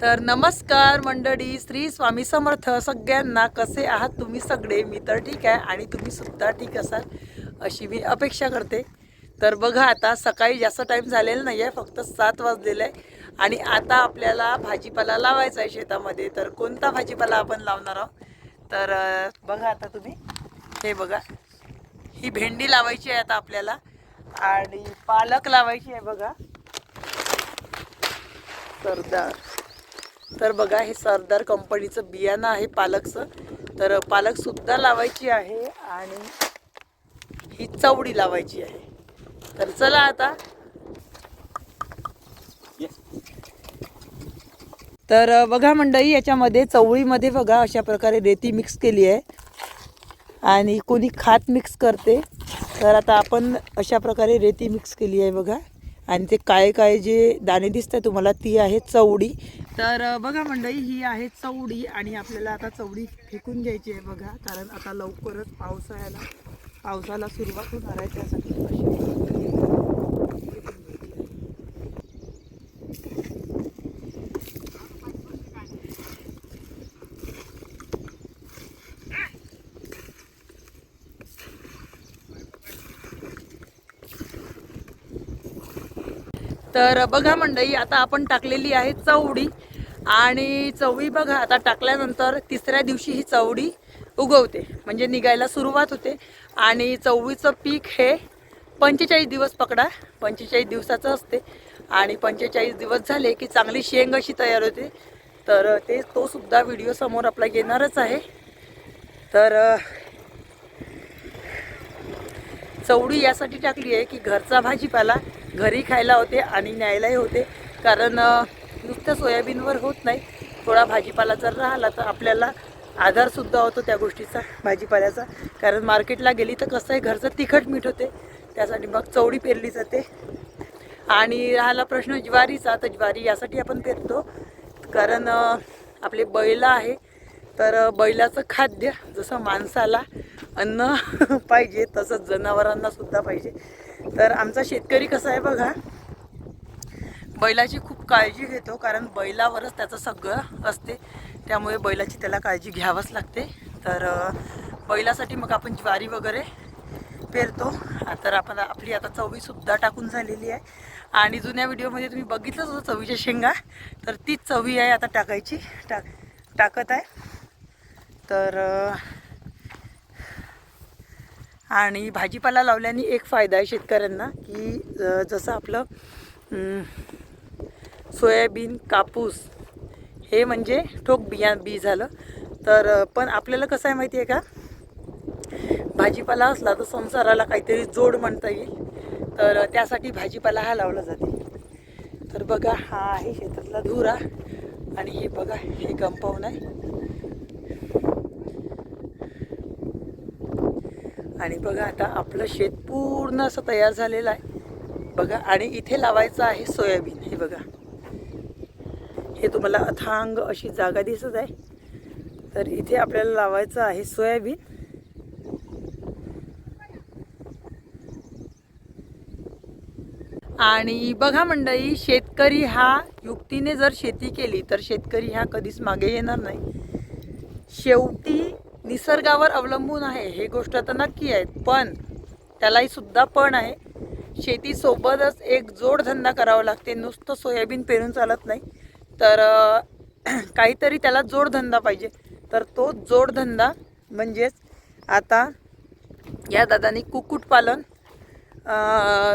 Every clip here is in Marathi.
तर नमस्कार मंडळी श्री स्वामी समर्थ सगळ्यांना. कसे आहात तुम्ही सगळे? मी तर ठीक आहे आणि तुम्ही सुद्धा ठीक असाल अशी मी अपेक्षा करते. तर बघा आता सकाळी जास्त टाईम झालेला नाही आहे फक्त सात वाजलेलं आहे. आणि आता आपल्याला भाजीपाला लावायचा आहे शेतामध्ये. तर कोणता भाजीपाला आपण लावणार आहोत? तर बघा आता तुम्ही. हे बघा. ही भेंडी लावायची आहे आता आपल्याला. आणि पालक लावायची आहे बघा. सरदार. तर बघा हे सरदार कंपनीचं बियाणं आहे पालकचं. तर पालक सुद्धा लावायची आहे आणि ही चवडी लावायची आहे. तर चला आता. तर बघा मंडळी याच्यामध्ये चवळीमध्ये बघा अशा प्रकारे रेती मिक्स केली आहे. आणि कोणी खात मिक्स करते तर आता आपण अशा प्रकारे रेती मिक्स केली आहे बघा. आणि ते काळे काळे जे दाणे दिसत आहे तुम्हाला ती आहे चवडी तर बघा मंडळी ही आहे चवडी आणि आपल्याला आता चवडी फेकून घ्यायची आहे बघा कारण आता लवकरच पावसाळ्याला पावसाला सुरुवात होणार आहे त्यासाठी तर बघा मंडळी आता आपण टाकलेली आहे चवडी आणि चवळी बघा आता टाकल्यानंतर तिसऱ्या दिवशी ही चवडी उगवते. म्हणजे निघायला सुरुवात होते. आणि चवळीचं पीक हे पंचेचाळीस दिवस पकडा पंचेचाळीस दिवसाचं असते. आणि पंचेचाळीस दिवस झाले की चांगली शेंग अशी तयार होते. तर ते तो सुद्धा व्हिडिओ समोर आपला येणारच आहे. तर चवळी चवडी यासाठी टाकली आहे की घरचा भाजीपाला घरी खायला होते आणि न्यायलाही होते. कारण नुसतं सोयाबीनवर होत नाही. थोडा भाजीपाला जर राहिला तर आपल्याला आधारसुद्धा होतो त्या गोष्टीचा भाजीपाल्याचा. कारण मार्केटला गेली तर कसं आहे घरचं तिखट मीठ होते. त्यासाठी मग चवडी पेरली जाते. आणि राहिला प्रश्न ज्वारीचा तर ज्वारी यासाठी आपण पेरतो. कारण आपले बैल आहे तर बैलाचं खाद्य जसं माणसाला अन्न पाहिजे तसंच जनावरांनासुद्धा पाहिजे. तर आमचा शेतकरी कसा आहे बघा बैलाची खूप काळजी घेतो कारण बैलावरच त्याचं सगळं असते. त्यामुळे बैलाची त्याला काळजी घ्यावंच लागते. तर बैलासाठी मग आपण ज्वारी वगैरे पेरतो. तर आपण आपली आता चवीसुद्धा टाकून झालेली आहे. आणि जुन्या व्हिडिओमध्ये तुम्ही बघितलंच होतं चवीच्या शेंगा. तर तीच चवी आहे आता टाकायची. टाक टाकत आहे. तर आणि भाजीपाला लावल्याने एक फायदा आहे शेतकऱ्यांना की जसं आपलं सोयाबीन कापूस हे म्हणजे ठोक बिया बी झालं. तर पण आपल्याला कसं आहे माहिती आहे का? भाजीपाला असला तर संसाराला काहीतरी जोड म्हणता येईल. तर त्यासाठी भाजीपाला हा लावला जाते. तर बघा हा आहे शेतातला धुरा. आणि हे बघा हे कंपाऊंड आहे. आणि बघा आता आपलं शेत पूर्ण असं तयार झालेलं आहे. बघा आणि इथे लावायचं आहे सोयाबीन. हे बघा. हे तुम्हाला अथांग अशी जागा दिसत आहे. तर इथे आपल्याला लावायचं आहे सोयाबीन. आणि बघा मंडळी शेतकरी हा युक्तीने जर शेती केली तर शेतकरी हा कधीच मागे येणार नाही. शेवटी निसर्गावर अवलंबून आहे हे गोष्ट तर नक्की आहे पण त्यालाही सुद्धा पण आहे. शेतीसोबतच एक जोडधंदा करावा लागते नुसतं सोयाबीन पेरून चालत नाही. तर काहीतरी त्याला जोडधंदा पाहिजे. तर तो जोडधंदा म्हणजेच आता या दादानी कुक्कुटपालन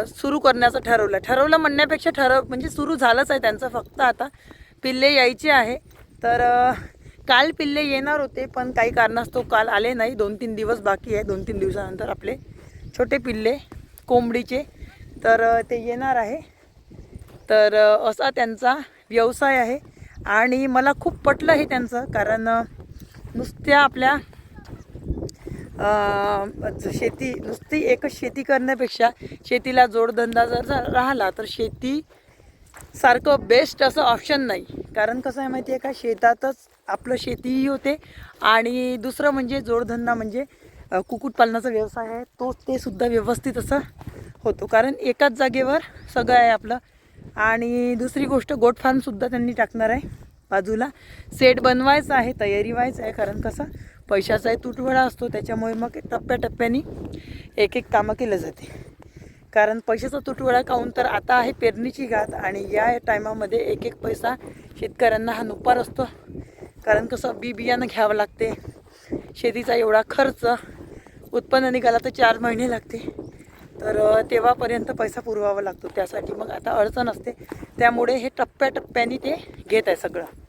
सुरू करण्याचं ठरवलं. ठरवलं म्हणण्यापेक्षा ठरव म्हणजे सुरू झालंच आहे त्यांचं फक्त आता. पिल्ले यायचे आहे. तर काल पिल्ले येणार होते पण काही कारणास्तव काल आले नाही. दोन तीन दिवस बाकी आहे. दोन तीन दिवसानंतर आपले छोटे पिल्ले कोंबडीचे. तर ते येणार आहे. तर असा त्यांचा व्यवसाय आहे. आणि मला खूप पटलं हे त्यांचं कारण नुसत्या आपल्या शेती नुसती एकच शेती करण्यापेक्षा शेतीला जोडधंदा जर राहिला तर शेती सारखं बेस्ट असं ऑप्शन नाही. कारण कसं आहे माहिती आहे का शेतातच आपलं शेतीही होते आणि दुसरं म्हणजे जोडधंदा म्हणजे कुक्कुटपालनाचा व्यवसाय आहे. तो ते सुद्धा व्यवस्थित असं होतो. कारण एकाच जागेवर सगळं आहे आपलं. आणि दुसरी गोष्ट गोट फार्मसुद्धा त्यांनी टाकणार आहे बाजूला. सेट बनवायचा आहे तयारी व्हायचं आहे कारण कसं पैशाचाही तुटवडा असतो त्याच्यामुळे मग टप्प्याटप्प्याने एक एक कामं केलं जाते. कारण पैशाचा तुटवडा काहून तर आता आहे पेरणीची घात आणि या टायमामध्ये एक एक पैसा शेतकऱ्यांना हा नुपार असतो. कारण कसं बी बियाणं घ्यावं लागते शेतीचा एवढा खर्च उत्पन्न निघाला तर चार महिने लागते. तर तेव्हापर्यंत पैसा पुरवावा लागतो. त्यासाठी मग आता अडचण असते. त्यामुळे हे टप्प्याटप्प्याने ते घेत आहे सगळं.